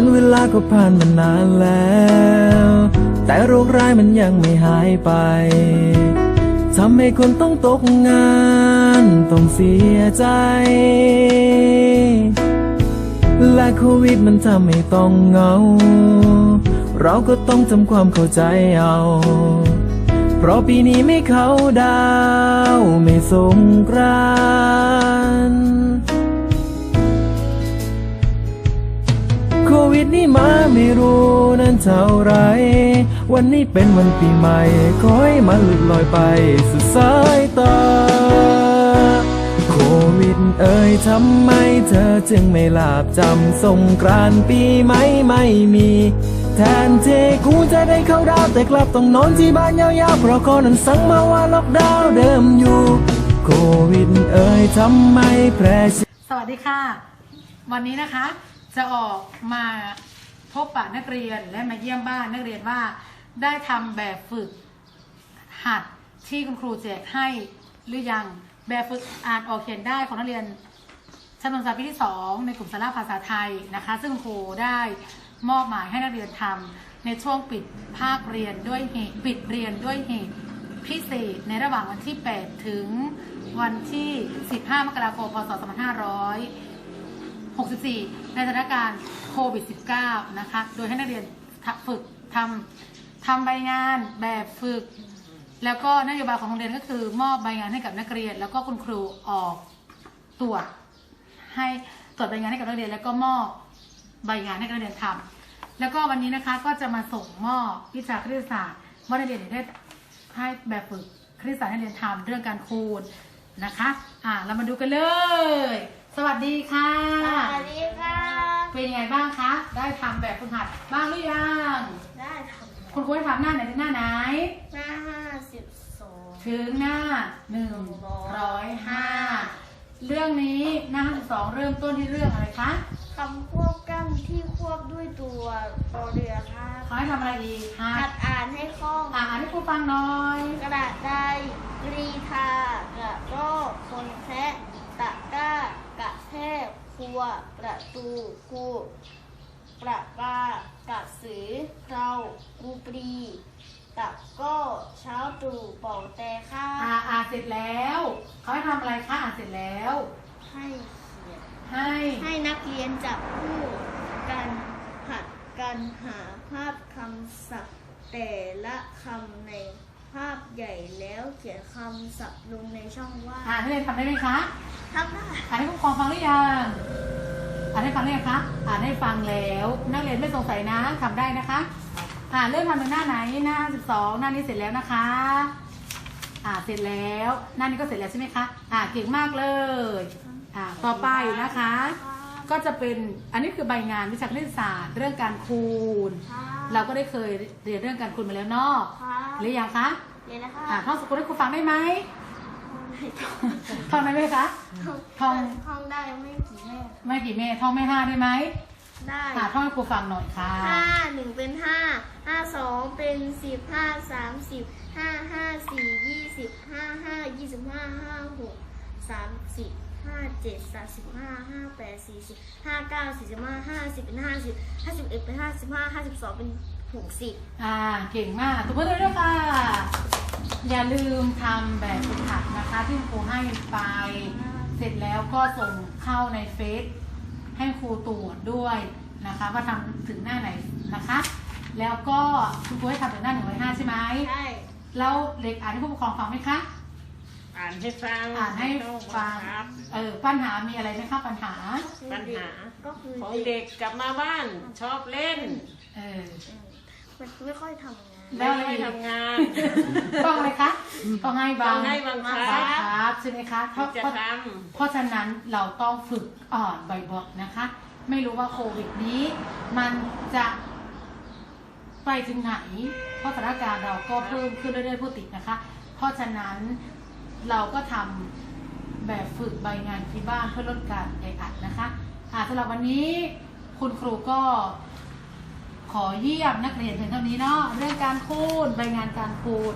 วันเวลาก็ผ่านมานานแล้ว แต่โรคร้ายมันยังไม่หายไปทำให้คนต้องตกงาน ต้องเสียใจ และโควิดมันทำให้ต้องเหงา เราก็ต้องทำความเข้าใจเอา เพราะปีนี้ไม่เข้าดาว ไม่สงกรานต์ วิดนี่มาไม่รู้นั้นเท่าไร วันนี้เป็นวันปีใหม่ขอให้มันหลุดลอยไปสุดสายตา โควิดเอ่ยทำไมเธอจึงไม่หลาบจำสงกรานปีไหมไม่มีแทนที่กูจะได้เข้าดาวแต่กลับต้องนอนที่บ้านยาวๆเพราะคนนั้นสั่งมาว่าล็อกดาวน์เดิมอยู่ โควิดเอ่ยทำไมแพร่สวัสดีค่ะ วันนี้นะคะ จะออกมาพบปะนักเรียนและมาเยี่ยมบ้านนักเรียนว่าได้ทำแบบฝึกหัดที่คุณครูแจกให้หรือยังแบบฝึกอ่านออกเขียนได้ของนักเรียนชั้นประถมศึกษาปีที่2ในกลุ่มสาระภาษาไทยนะคะ ซึ่งครูได้มอบหมายให้นักเรียนทำในช่วงปิดภาคเรียนด้วยเหตุปิดเรียนด้วยเหตุพิเศษในระหว่างวันที่ 8 ถึงวันที่ 15 มกราคม พศ 64 ในสถานการณ์โควิด -19 นะคะ โดยให้นักเรียนฝึกทำทำใบงานแบบฝึก แล้วก็นโยบายของโรงเรียนก็คือ มอบใบงานให้กับนักเรียน แล้วก็คุณครูออกตรวจให้ตรวจใบงานให้กับนักเรียน แล้วก็มอบใบงานให้กับนักเรียนทำแล้วก็วันนี้นะคะก็จะมาส่งมอบวิชาคณิตศาสตร์ว่านักเรียนได้ให้แบบฝึกคณิตศาสตร์ให้นักเรียนทำเรื่องการคูณนะคะ อ่า เรามาดูกันเลย สวัสดีค่ะ สวัสดีค่ะ เป็นยังไงบ้างคะ ได้ทำแบบฝึกหัดบ้างหรือยัง ได้ทคุณครูให้ทำหน้าไหนถึงหน้าไหนำหน้าห้าสิบสองถึงหน้าหนึ่งร้อยห้าเรื่องนี้หน้าสิบสองเริ่มต้นที่เรื่องอะไรคะคำควบกล้ำที่ควบด้วยตัวรอเรือค่ะเขาให้ทำอะไรอีกหัหัดดอ่านให้คล่องอ่านให้ครูฟังหน่อย กระดาษได้กรีธากระรอกคนแคะตะกร้ากระแทก ครัว ประตูคูประปากระสือเรากูปรีตะกร้อเช้าตรู่เป่าแต่ข้าอ่าอ่านเสร็จแล้วเขาให้ทำอะไรคะอ่านเสร็จแล้ว ให้เขียนให้ให้นักเรียนจับคู่กันหัดกันหาภาพคำศัพท์แต่ละคำใน ภาพใหญ่แล้วเขียนคำศัพท์ลงในช่องว่างอ่านให้เรียนทำได้ไหมคะทำได้อ่านให้ผู้ปกครองฟังหรือยังอ่านให้ฟังหรือยังคะอ่านให้ฟังแล้ว นักเรียนไม่สงสัยนะทำได้นะคะอ่าเริ่มทำเป็นหน้าไหนหน้าสิบสองหน้านี้เสร็จแล้วนะคะ อ่าเสร็จแล้วหน้านี้ก็เสร็จแล้วใช่ไหมคะอ่าเก่งมากเลยอ่าต่อไปนะคะ ก็จะเป็นอันนี้คือใบงานวิชาคณิตศาสตร์เรื่องการคูณ เราก็ได้เคยเรียนเรื่องการคูณมาแล้วเนาะหรือยังคะเรียนนะคะอ่าท่องสกุลให้ครูฟังได้ไหมท่องได้ไหมคะท่องท่องได้ไม่กี่แม่ไม่กี่เมตรท่องไม่ห้าได้ไหมได้อ่าท่องให้ครูฟังหน่อยค่ะห้าหนึ่งเป็นห้าห้าสองเป็นสิบห้าสามสิบห้าห้าสี่ยี่สิบห้าห้ายี่สิบห้าห้าหกสามสิบ ห้าเจ็ดสามสิบห้าห้าแปดสี่สิบห้าเก้าสี่สิบห้าห้าสิบเป็นห้าสิบห้าสิบเอ็ดเป็นห้าสิบห้าห้าสิบสองเป็นหกสิบอ่าเก่งมากตัวเพื่อนด้วยค่ะ อย่าลืมทำแบบฝึกหัดนะคะที่ครูให้ไป เสร็จแล้วก็ส่งเข้าในเฟซให้ครูตรวจด้วยนะคะว่าทำถึงหน้าไหนนะคะ แล้วก็คุณครูให้ทำถึงหน้าหนึ่งร้อยห้าใช่ไหมใช่แล้วเด็กอ่านให้ผู้ปกครองฟังไหมคะ อ่านให้ฟังอ่านให้ฟังครับเออปัญหามีอะไรไหมคะปัญหา ปัญหาก็คือของเด็กกลับมาบ้านชอบเล่นเออมันไม่ค่อยทำงานแล้วไม่อะไรค่อยอีกทำงานต้องอะไรคะต้องให้บัต้องงให้บังคับบังคับใช่ไหมคะเพที่ราะจะเพราะทเพราะฉะนั้นเราต้องฝึกอ่อนบ่อยๆนะคะ ไม่รู้ว่าโควิดนี้ มันจะไปถึงไหน เพราะสถานการณ์เราก็เพิ่มขึ้นเรื่อยๆผู้ติดนะคะ เพราะฉะนั้น เราก็ทำแบบฝึกใบงานที่บ้านเพื่อลดการแออัดนะคะอ่าสำหรับวันนี้คุณครูก็ขอเยี่ยมนักเรียนเพียงเท่านี้เนาะเรื่องการคูณใบงานการคูณ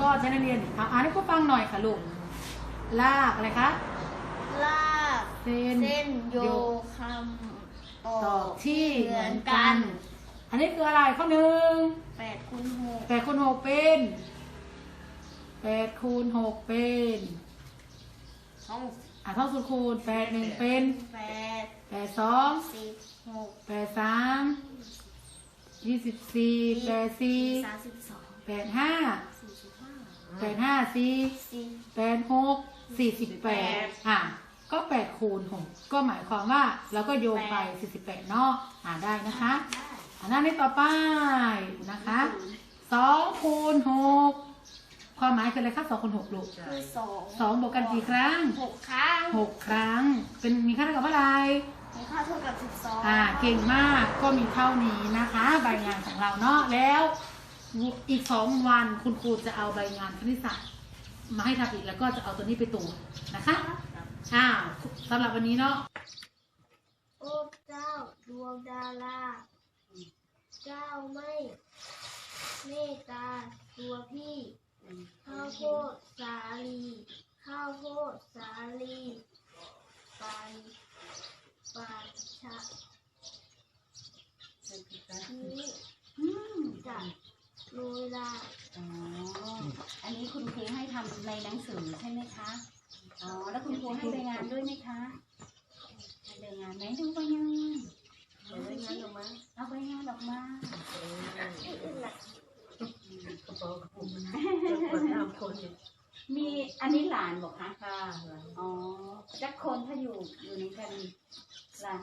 ก็จะนักเรียนทำอ่านให้ครูฟังหน่อยค่ะลูกลากอะไรคะลากเส้นเส้นโยคตอบที่เหมือนกัน อันนี้คืออะไรข้อหนึ่งแปดคูณหกแปดคูณหกเป็น แปดคูณหกเป็นห้องอะท่องสูตรคูณแปดหนึ่งเป็นแปดแปดสองสิบหกแปดสามยี่สิบสี่แปดสี่สามสิบสองแปดห้าสี่สิบห้าแปดห้าสี่สี่แปดหกสี่สิบแปดอะก็แปดคูณหกก็หมายความว่าเราก็โยงไปสี่สิบแปดเนาะอ่าได้นะคะ อันนั้นนี้ต่อไปนะคะสองคูณหก ความหมายคืออะไรคะสองคูณหกลูกคือสองสองบวกกันกี่ครั้งหกครั้งหกครั้ง เป็นมีค่าเท่ากับเท่าไหร่มีค่าเท่ากับสิบสองอ่าเก่งมากก็มีเท่านี้นะคะ ใบงานของเราเนาะแล้วอีกสองวันคุณครูจะเอาใบงานคณิตศาสตร์มาให้ทำอีกแล้วก็จะเอาตัวนี้ไปตรวจนะคะอ้าวสำหรับวันนี้เนาะโอ้เจ้าดวงดาราเจ้าไม่เมตตาตัวพี่ข้าว โพดสาลี ข้าวโพดสาลีปานปานชะนี้จะโรยลาอ๋อ อันนี้คุณครูให้ทำในหนังสือใช่ไหมคะ อ๋อ แล้วคุณครูให้ใบงานด้วยไหมคะให้ใบงานไหนดูใบงานโรยงานออกมาเอาใบงานออกมา มีอันนี้หลานบอกคะ ค่ะอ๋อจักคนถ้าอยู่อยู่ในกันหลาน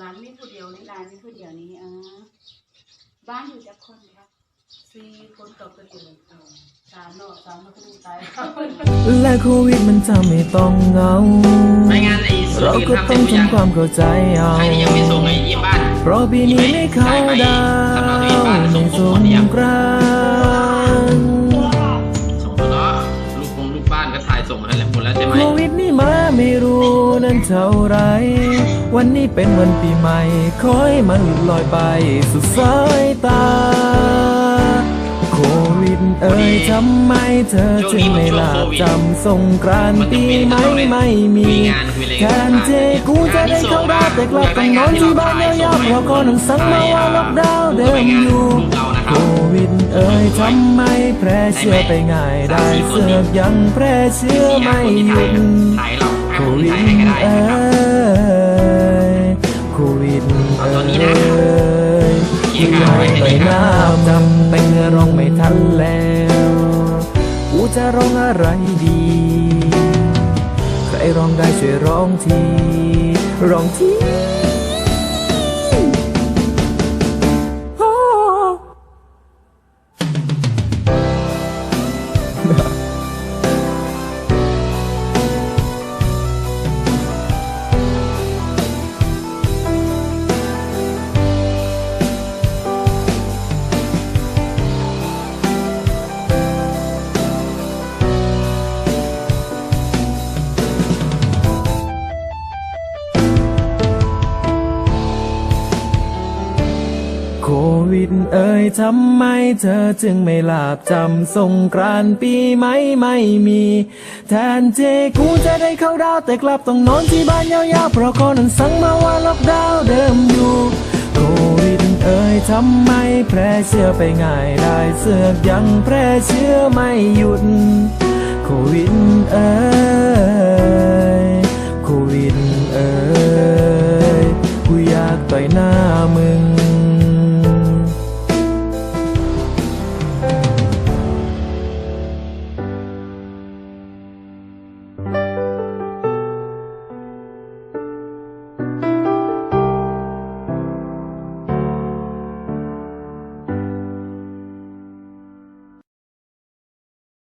ร้านนี้ผู้เดียวนี่หลานนี่ผู้เดียวนี้อ๋อบ้านอยู่จักคนคะสี่คนกับกระเดียวสามเนาะสามมาคู่ตายและโควิดมันทำให้ต้องเหงารายงานไอ้ส่วนเราอื่นก็ทำเสต้ร็องจหรือยังทำความเข้าใจเอาใครที่ยังไม่ส่งไอ้เยี่ยมบ้านเพราะปีนี้ไม่เข้าดาวในสงกราน แล้วหมดแล้วใช่ไหมโควิดนี่มาไม่รู้นั้นเท่าไร วันนี้เป็นวันปีใหม่ คอยมันหลุดลอยไปสุดสายตา โควิดเอ่ยทำไมเธอจึงไม่ลาจำสงกรานต์ปีใหม่ไม่มีแทนเจกูจะได้เข้าดาวแต่กลับต้องนอนที่บ้านยาวๆเพราะก็ต้องสั่งมาว่าล็อกดาวน์เดิมอยู่โควิด เอ่ยทำไมแพร่เชื้อไปง่ายได้เสือกยังแพร่เชื้อไม่หยุดโควิดเอ้นะครับยโควิดเอาตัวนี้เอ้นะยยนที่ข่าวไปน้ำจำเงือร้องไม่ทันแล้วกูจะร้องอะไรดีใครร้องได้ช่วยร้องทีร้องที ควิดเอ่ยทำไมเธอจึงไม่หลาบจำสงกรานปีไหมไม่มี แทนเจกูจะได้เข้าดาวแต่กลับต้องนอนที่บ้านยาวๆเพราะคนนั้นสั่งมาว่าล็อกดาวน์เดิมอยู่โควิดเอ่ยทำไมแพร่เชื้อไปง่ายได้เสือกยังแพร่เชื้อไม่หยุดโควิดเอ่ยโควิดเอ่ยกูอยากต่อยหน้ามึง